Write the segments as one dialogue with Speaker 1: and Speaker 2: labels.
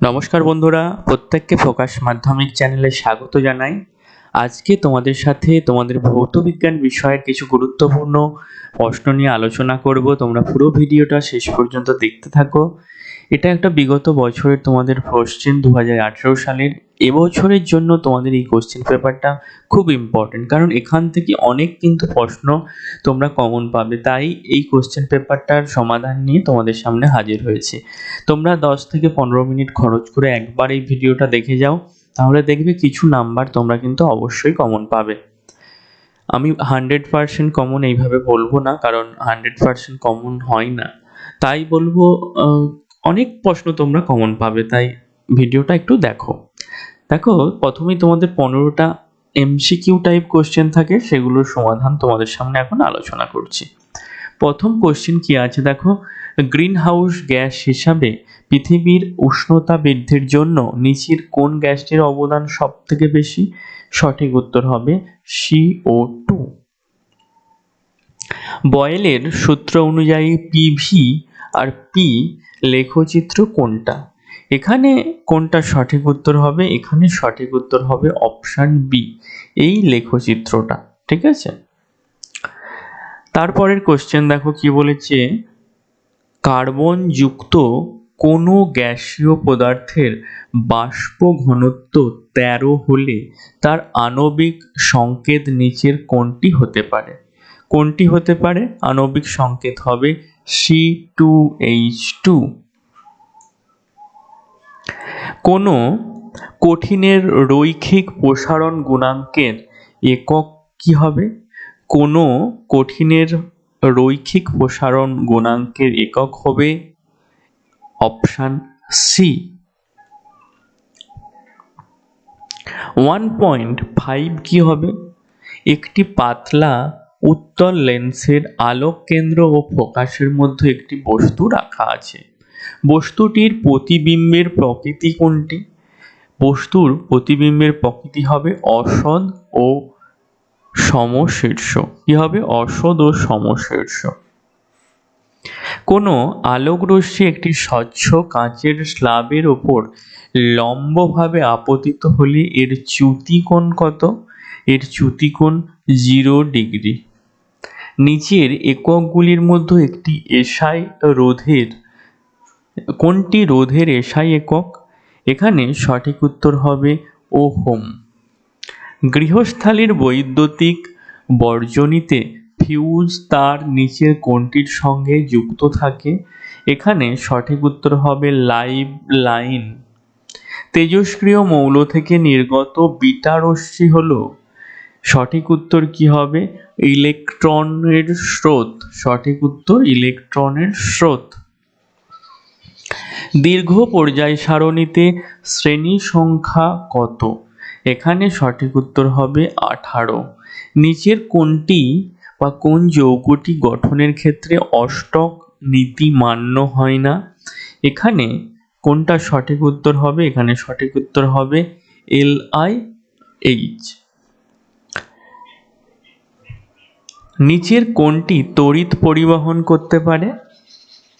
Speaker 1: নমস্কার বন্ধুরা প্রত্যেককে প্রকাশ মাধ্যমিক চ্যানেলে স্বাগত জানাই। আজকে তোমাদের সাথে তোমাদের ভৌত বিজ্ঞান বিষয়ের কিছু গুরুত্বপূর্ণ প্রশ্ন নিয়ে আলোচনা করব। তোমরা পুরো ভিডিওটা শেষ পর্যন্ত দেখতে থাকো। এটা একটা বিগত বছরের তোমাদের কোশ্চেন দু হাজার আঠেরো সালের। এবছরের জন্য তোমাদের এই কোশ্চেন পেপারটা খুব ইম্পর্টেন্ট কারণ এখান থেকে অনেক কিন্তু প্রশ্ন তোমরা কমন পাবে। তাই এই কোশ্চেন পেপারটার সমাধান নিয়ে তোমাদের সামনে হাজির হয়েছে। তোমরা দশ থেকে পনেরো মিনিট খরচ করে একবার এই ভিডিওটা দেখে যাও। তাহলে দেখবে কিছু নাম্বার তোমরা কিন্তু অবশ্যই কমন পাবে। আমি হান্ড্রেড পারসেন্ট কমন এইভাবে বলব না, কারণ হান্ড্রেড পারসেন্ট কমন হয় না। তাই বলব অনেক প্রশ্ন তোমরা কমন পাবে, তাই ভিডিওটা একটু দেখো। দেখো, প্রথমেই তোমাদের পনেরোটা এমসিকিউ টাইপ কোশ্চেন থাকে, সেগুলোর সমাধান তোমাদের সামনে এখন আলোচনা করছি। প্রথম কোশ্চেন কি আছে দেখো? গ্রিন হাউস গ্যাস হিসাবে পৃথিবীর উষ্ণতা বৃদ্ধির জন্য নিচের কোন গ্যাসটির অবদান সব থেকে বেশি? সঠিক উত্তর হবে সিও টু বয়েলের সূত্র অনুযায়ী পিভি আর পি লেখচিত্র কোনটা? এখানে কোনটা সঠিক উত্তর হবে? এখানে সঠিক উত্তর হবে অপশান বি এই লেখচিত্রটা, ঠিক আছে? তারপরের কোশ্চেন দেখো কি বলেছে? কার্বনযুক্ত কোনো গ্যাসীয় পদার্থের বাষ্প ঘনত্ব তেরো হলে তার আণবিক সংকেত নিচের কোনটি হতে পারে। কোনটি হতে পারে, আণবিক সংকেত হবে সি টু এইচ টু। কোনো কঠিনের রৈখিক প্রসারণ গুণাঙ্কের একক কি হবে? কোনো কঠিনের রৈখিক প্রসারণ গুণাঙ্কের একক হবে option C. One point five কী হবে? একটি পাতলা উত্তল লেন্সের আলোক কেন্দ্র ও ফোকাসের মধ্যে একটি বস্তু রাখা আছে। বস্তুটির প্রতিবিম্বের প্রকৃতি কোনটি? বস্তুর প্রতিবিম্বের প্রকৃতি হবে অসদ ও সমশীর্ষ। কি হবে? অসদ ও সমশীর্ষ। কোনো আলোকরশ্মি একটি স্বচ্ছ কাঁচের স্লাবের ওপর লম্বভাবে আপতিত হলে এর চ্যুতিকোণ কত? এর চ্যুতিকোণ জিরো ডিগ্রি। নিচের এককগুলির মধ্যে একটি এসআই রোধের, কোনটি রোধের এসআই একক? এখানে সঠিক উত্তর হবে ওহম। গৃহস্থালির বৈদ্যুতিক বর্জনীতে ফিউজ তার নিচের কোনটির সঙ্গে যুক্ত থাকে? এখানে সঠিক উত্তর হবে লাইভ লাইন। তেজস্ক্রিয় মৌল থেকে নির্গত বিটা রশ্মি হল। সঠিক উত্তর কি হবে? ইলেকট্রনের স্রোত। সঠিক উত্তর ইলেকট্রনের স্রোত। দীর্ঘ পর্যায় সারণীতে শ্রেণি সংখ্যা কত? এখানে সঠিক উত্তর হবে আঠারো। নিচের কোনটি বা কোন যৌগটি গঠনের ক্ষেত্রে অষ্টক নীতি মান্য হয় না? এখানে কোনটা সঠিক উত্তর হবে? এখানে সঠিক উত্তর হবে এল আই এইচ। নিচের কোনটি তড়িৎ পরিবহন করতে পারে?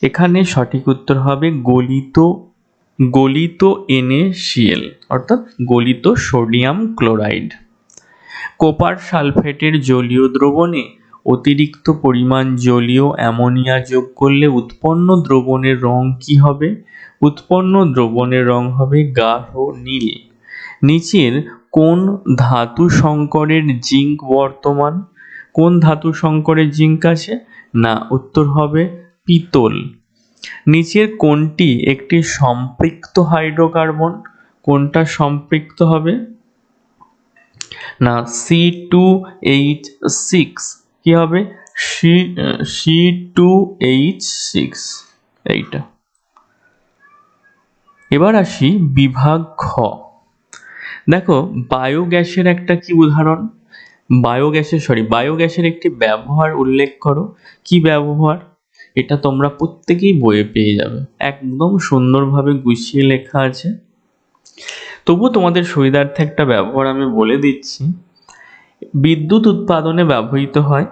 Speaker 1: এখানে সঠিক উত্তর হবে গলিত গলিত NaCl, অর্থাৎ গলিত সোডিয়াম ক্লোরাইড। কোপার সালফেটের জলীয় দ্রবণে অতিরিক্ত পরিমাণ জলীয় অ্যামোনিয়া যোগ করলে উৎপন্ন দ্রবণের রং কি হবে? উৎপন্ন দ্রবণের রং হবে গাঢ় নীল। নিচের কোন ধাতু সংকরের জিঙ্ক বর্তমান? কোন ধাতু সংকরের জিঙ্ক আছে? না, উত্তর হবে পিতল। নিচের কোনটি একটি সম্পৃক্ত হাইড্রোকার্বন। কোনটা সম্পৃক্ত হবে না সি টু এইচ সিক্স কী হবে? C C two H six এইটা। এবার আসি বিভাগ খ দেখো, বায়োগ্যাসের একটা কি উদাহরণ? বায়োগ্যাসের সরি বায়োগ্যাসের একটি ব্যবহার উল্লেখ করো। কি ব্যবহার? এটা তোমরা প্রত্যেকেই বইয়ে পেয়ে যাবে। একদম সুন্দরভাবে গুছিয়ে লেখা আছে। তবুও তোমাদের সুবিধার্থে একটা ব্যবহার আমি বলে দিচ্ছি। বিদ্যুৎ উৎপাদনে ব্যবহৃত হয়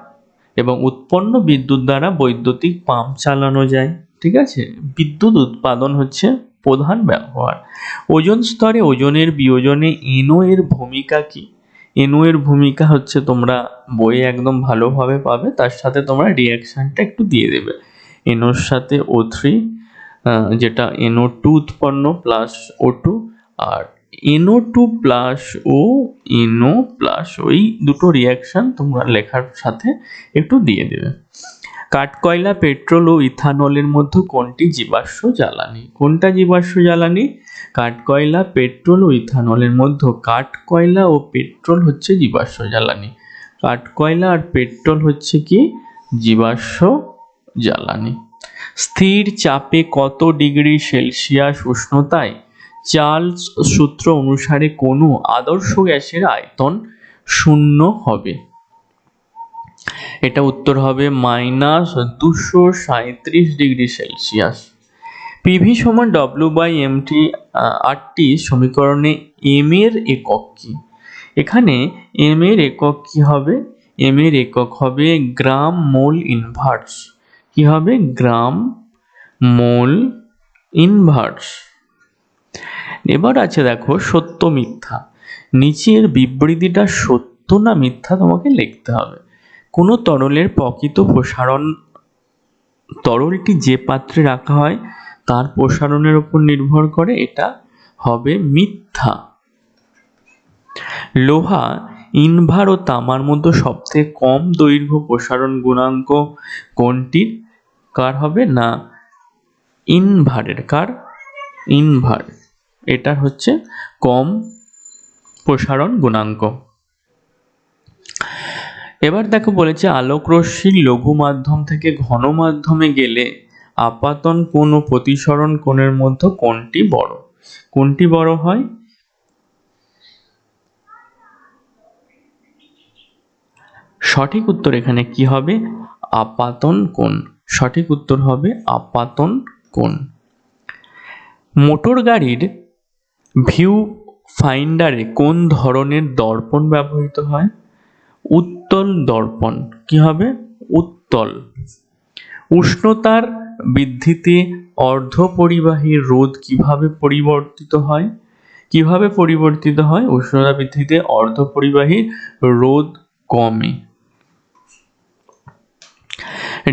Speaker 1: এবং উৎপন্ন বিদ্যুৎ দ্বারা বৈদ্যুতিক পাম্প চালানো যায়, ঠিক আছে? বিদ্যুৎ উৎপাদন হচ্ছে প্রধান ব্যবহার। ওজন স্তরে ওজনের বিয়োজনে এনো এর ভূমিকা কি? এনো এর ভূমিকা হচ্ছে তোমরা বইয়ে একদম ভালোভাবে পাবে, তার সাথে তোমরা রিয়াকশানটা একটু দিয়ে দেবে। এনোর সাথে ও থ্রি যেটা এনও টু উৎপন্ন প্লাস ও টু আর NO two plus O NO plus ওই দুটো রিয়াকশান তোমরা লেখার সাথে একটু দিয়ে দেবে। কাঠকয়লা, পেট্রোল ও ইথানলের মধ্যে কোনটি জীবাশ্ম জ্বালানি? কোনটা জীবাশ্ম জ্বালানি? কাঠকয়লা, পেট্রোল ও ইথানলের মধ্যে কাঠকয়লা ও পেট্রোল হচ্ছে জীবাশ্ম জ্বালানি। কাঠকয়লা আর পেট্রোল হচ্ছে কি? জীবাশ্ম জ্বালানি। স্থির চাপে কত ডিগ্রি সেলসিয়াস উষ্ণতায় চার্লস সূত্র অনুসারে কোনো আদর্শ গ্যাসের আয়তন শূন্য হবে। এটা উত্তর হবে মাইনাস দুশো সাঁত্রিশ ডিগ্রি সেলসিয়াস। পিভি সমান ডব্লিউ বাই এমটি আটটি সমীকরণে এম এর একক কি? এখানে এম এর একক কি হবে? এম এর একক হবে গ্রাম মোল ইনভার্স। কি হবে? Gram mole inverse. এবার আছে দেখো সত্য মিথ্যা। নিচের বিবৃতিটা সত্য না মিথ্যা তোমাকে লিখতে হবে। কোনো তরলের প্রকৃত প্রসারণ, তরলটি যে পাত্রে রাখা হয় তার প্রসারণের উপর নির্ভর করে এটা হবে মিথ্যা। লোহা, ইনভার ও তামার মধ্যে সবথেকে কম দৈর্ঘ্য প্রসারণ গুণাঙ্ক কোনটির? কার হবে? না, ইনভারের। কার? ইনভার। এটার হচ্ছে কম প্রসারণ গুণাঙ্ক। এবার দেখো বলেছে আলোক রশ্মির লঘু মাধ্যম থেকে ঘন মাধ্যমে গেলে আপাতন কোন ও প্রতিসরণ কোণের মধ্যে কোনটি বড়। কোনটি বড় হয়? সঠিক উত্তর এখানে কি হবে? আপাতন কোণ। সঠিক উত্তর হবে আপাতন কোণ। মোটর গাড়ির ভিউ ফাইন্ডারে কোন ধরনের দর্পণ ব্যবহৃত হয়? উত্তল দর্পণ। কি হবে? উত্তল। উষ্ণতার বৃদ্ধিতে অর্ধপরিবাহী রোধ কীভাবে পরিবর্তিত হয়? কীভাবে পরিবর্তিত হয়? উষ্ণতা বৃদ্ধিতে অর্ধপরিবাহী রোধ কমে।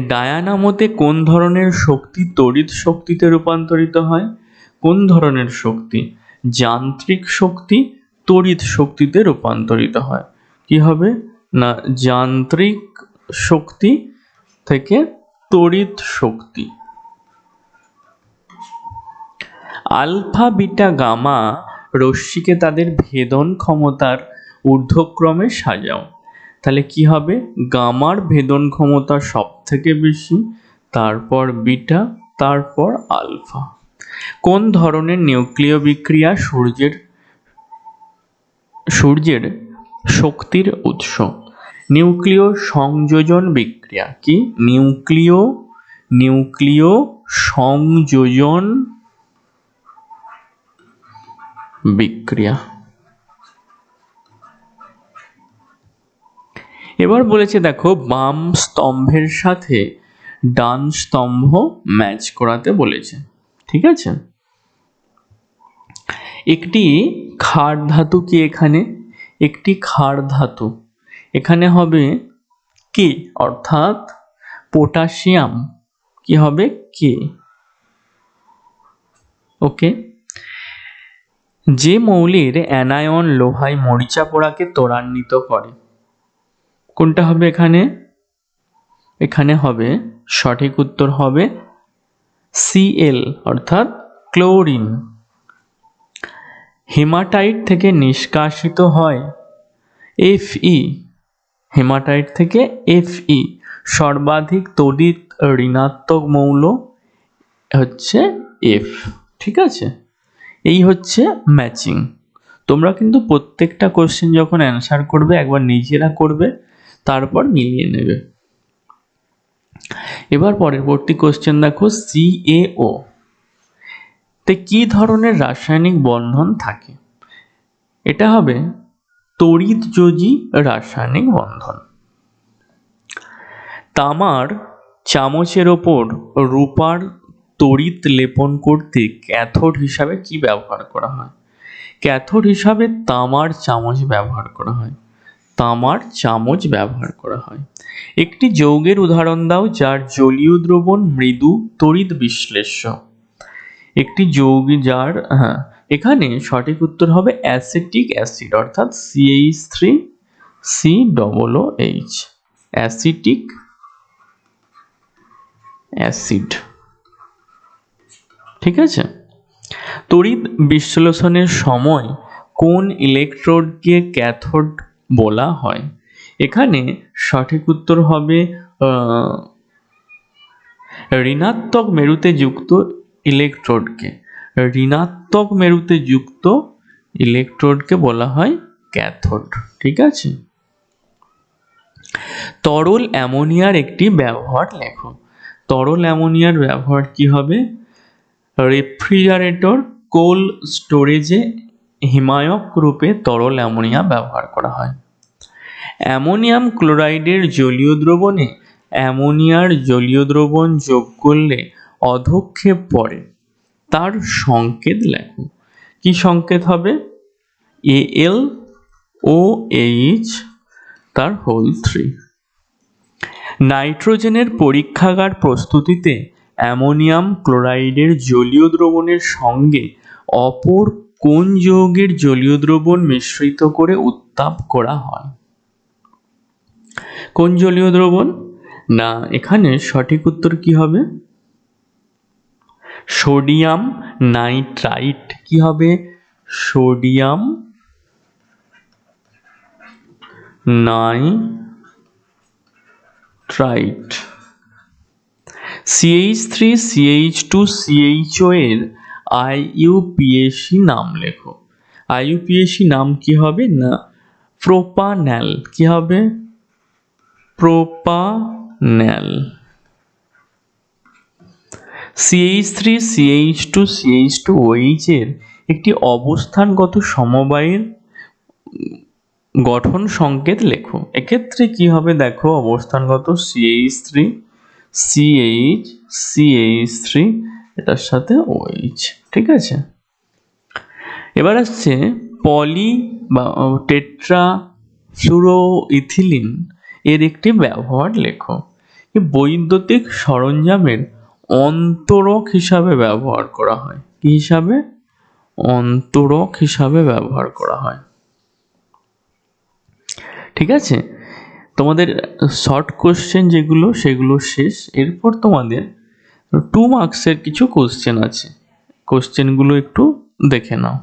Speaker 1: ডায়ানামোতে কোন ধরনের শক্তি তড়িৎ শক্তিতে রূপান্তরিত হয়? কোন ধরনের শক্তি? যান্ত্রিক শক্তি তড়িৎ শক্তিতে রূপান্তরিত হয়। কি হবে? না, যান্ত্রিক শক্তি থেকে তড়িৎ শক্তি। আলফা, বিটা, গামা রশ্মিকে তাদের ভেদন ক্ষমতার ঊর্ধ্বক্রমে সাজাও। তাহলে কি হবে? গামার ভেদন ক্ষমতা সব থেকে বেশি, তারপর বিটা, তারপর আলফা। কোন ধরনের নিউক্লিয় বিক্রিয়া সূর্যের সূর্যের শক্তির উৎস? নিউক্লিয় সংযোজন বিক্রিয়া কি? নিউক্লিয় নিউক্লিয় সংযোজন বিক্রিয়া। এবার বলেছে, দেখো, বাম স্তম্ভের সাথে ডান স্তম্ভ ম্যাচ করাতে বলেছে। ঠিক আছে? একটি ক্ষার ধাতু কি এখানে? একটি ক্ষার ধাতু। এখানে হবে কে? অর্থাৎ পটাশিয়াম। কি হবে? কে? ওকে? যে মৌলের অ্যানায়ন লোহায় মরিচা পোড়াকে ত্বরান্বিত করে। কোনটা হবে এখানে? এখানে হবে সঠিক উত্তর হবে সিএল অর্থাৎ ক্লোরিন হেমাটাইট থেকে নিষ্কাশিত হয়। এফই হেমাটাইট থেকে এফই সর্বাধিক তড়িৎ ঋণাত্মক মৌল হচ্ছে এফ ঠিক আছে? এই হচ্ছে ম্যাচিং তোমরা কিন্তু প্রত্যেকটা কোশ্চেন যখন অ্যান্সার করবে, একবার নিজেরা করবে, তারপর মিলিয়ে নেবে। এবার পরবর্তী কোশ্চেন দেখো সিএও তে কি ধরনের রাসায়নিক বন্ধন থাকে? এটা হবে তড়িৎযোজী রাসায়নিক বন্ধন। তামার চামচের ওপর রূপার তড়িৎ লেপন করতে ক্যাথোড হিসাবে কি ব্যবহার করা হয়? ক্যাথোড হিসাবে তামার চামচ ব্যবহার করা হয়। তামার চামচ ব্যবহার করা হয়। একটি যৌগের উদাহরণ দাও যার জলীয় দ্রবণ মৃদু, তড়িৎ বিশ্লেষ্য। একটি যৌগ যার হ্যাঁ এখানে সঠিক উত্তর হবে অ্যাসিটিক অ্যাসিড, অর্থাৎ CH three C double O H acetic acid. ঠিক আছে? তড়িৎ বিশ্লেষণের সময় কোন ইলেকট্রোডকে ক্যাথোড বলা হয়। এখানে সঠিক উত্তর হবে ঋণাত্মক মেরুতে যুক্ত ইলেকট্রোডকে। ঋণাত্মক মেরুতে যুক্ত ইলেকট্রোডকে বলা হয় ক্যাথোড, ঠিক আছে? তরল অ্যামোনিয়ার একটি ব্যবহার লেখো। তরল অ্যামোনিয়ার ব্যবহার কি হবে? রেফ্রিজারেটর কোল্ড স্টোরেজে হিমায়ক রূপে তরল অ্যামোনিয়া ব্যবহার করা হয়। অ্যামোনিয়াম ক্লোরাইডের জলীয় দ্রবণে অ্যামোনিয়ার জলীয় দ্রবণ যোগ করলে অধক্ষেপ পড়ে। তার সংকেত লেখো। কি সংকেত হবে? এ এল ও এইচ তার হোল থ্রি। নাইট্রোজেনের পরীক্ষাগার প্রস্তুতিতে অ্যামোনিয়াম ক্লোরাইডের জলীয় দ্রবণের সঙ্গে অপর কোন যৌগের জলীয় দ্রবণ মিশ্রিত করে উত্তাপ করা হয়? কোন জলীয় দ্রবণ? না, এখানে সঠিক উত্তর কি হবে? Sodium nitrite. কি হবে? Sodium nitrite. CH three CH two CHO এর আইইউপিএসি নাম লেখো। আইইউপিএসি নাম কি হবে? না, প্রোপান্যাল। কি হবে? Propanal. CH three CH two CH two OH এর একটি অবস্থানগত সমবায়ের গঠন সংকেত লেখো। এক্ষেত্রে কি হবে দেখো, অবস্থানগত CH three CH CH three এটার সাথে ওইচ ঠিক আছে? এবার আসছে পলি বা টেট্রা ফ্লুরো ইথিলিন এর একটি ব্যবহার লেখো। বৈদ্যুতিক সরঞ্জামের অন্তরক হিসাবে ব্যবহার করা হয়। কি হিসাবে? অন্তরক হিসাবে ব্যবহার করা হয়। ঠিক আছে? তোমাদের শর্ট কোশ্চেন যেগুলো, সেগুলো শেষ। এরপর তোমাদের টু মার্কসের কিছু কোশ্চেন আছে। কোশ্চেনগুলো একটু দেখে নাও।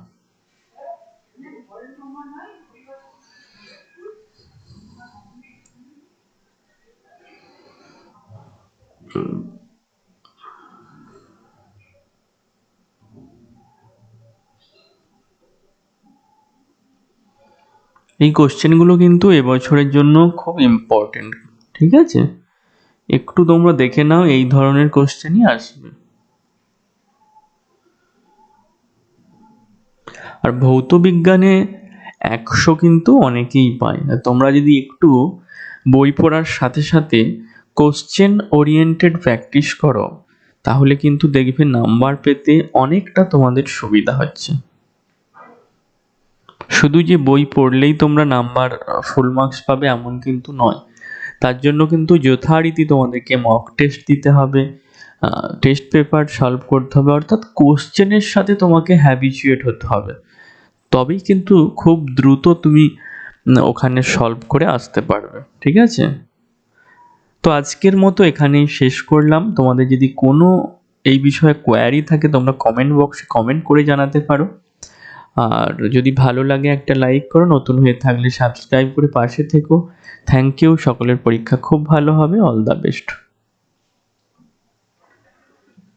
Speaker 1: এই কোশ্চেনগুলো কিন্তু এবছরের জন্য খুব ইম্পর্টেন্ট ঠিক আছে? একটু তোমরা দেখে নাও, এই ধরনের কোশ্চেনই আসবে। আর ভৌত বিজ্ঞানে একশো কিন্তু অনেকেই পায়। তোমরা যদি একটু বই পড়ার সাথে সাথে কোশ্চেন ওরিয়েন্টেড প্র্যাকটিস করো, তাহলে কিন্তু দেখবে নাম্বার পেতে অনেকটা তোমাদের সুবিধা হচ্ছে। শুধু যে বই পড়লেই তোমরা নাম্বার ফুল মার্কস পাবে এমন কিন্তু নয়। তার জন্য কিন্তু যথারীতি তোমাদেরকে মক টেস্ট দিতে হবে। টেস্ট পেপার সলভ করতে হবে। অর্থাৎ কোশ্চেনের সাথে তোমাকে হ্যাবিচুয়েট হতে হবে। তবেই কিন্তু খুব দ্রুত তুমি ওখানে সলভ করে আসতে পারবে। ঠিক আছে? তো আজকের মতো এখানেই শেষ করলাম। তোমাদের যদি কোনো এই বিষয়ে কোয়ারি থাকে, তোমরা কমেন্ট বক্সে কমেন্ট করে জানাতে পারো। আর যদি ভালো লাগে একটা লাইক করো, নতুন হয়ে থাকলে সাবস্ক্রাইব করে পাশে থেকো। থ্যাংক ইউ সকলের পরীক্ষা খুব ভালো হবে অল দ্য বেস্ট